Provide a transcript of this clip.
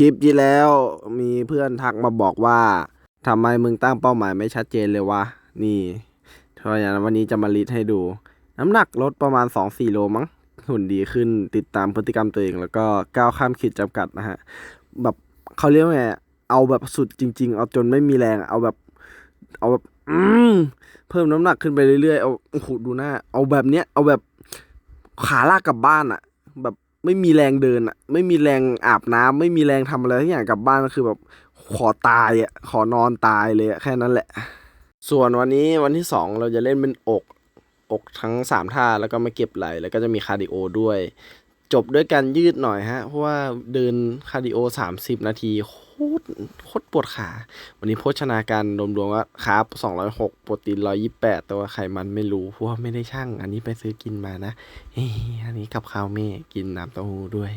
ลิปที่แล้วมีเพื่อนทักมาบอกว่าทำไมมึงตั้งเป้าหมายไม่ชัดเจนเลยวะ นี่เพราะอย่างนั้นวันนี้จะมาลิสต์ให้ดู น้ำหนักลดประมาณ 2-4 โลมั้ง หุ่นดีขึ้นติดตามพฤติกรรมตัวเอง แล้วก็ก้าวข้ามขีดจำกัดนะฮะ แบบเขาเรียกว่าไง เอาแบบสุดจริง ๆ เอาจนไม่มีแรง เอาแบบ เอาแบบอืมเพิ่มน้ำหนักขึ้นไปเรื่อยๆ เอาโอ้โหดูหน้า เอาแบบเนี้ย เอาแบบขาลากกลับบ้านอะแบบ ไม่มีแรงเดินอะ ไม่มีแรงอาบน้ำไม่มีแรงทำอะไรทุกอย่างกลับบ้านก็คือแบบขอตายอะขอนอนตายเลยอะแค่นั้นแหละ ส่วนวันนี้วันที่สองเราจะเล่นเป็นอก อกทั้งสามท่าแล้วก็มาเก็บไหล แล้วก็จะมีคาร์ดิโอด้วย จบด้วยการยืดหน่อยฮะ เพราะว่าเดินคาร์ดิโอสามสิบนาทีโคตรโคตรปวดขา วันนี้โภชนาการรวมๆว่าคาร์บสองร้อยหกโปรตีนร้อยี่แปดแต่ว่าไขมันไม่รู้ เพราะว่าไม่ได้ช่าง อันนี้ไปซื้อกินมานะเฮ้ยอันนี้กับข้าวเม่กินน้ำเต้าหู้ด้วย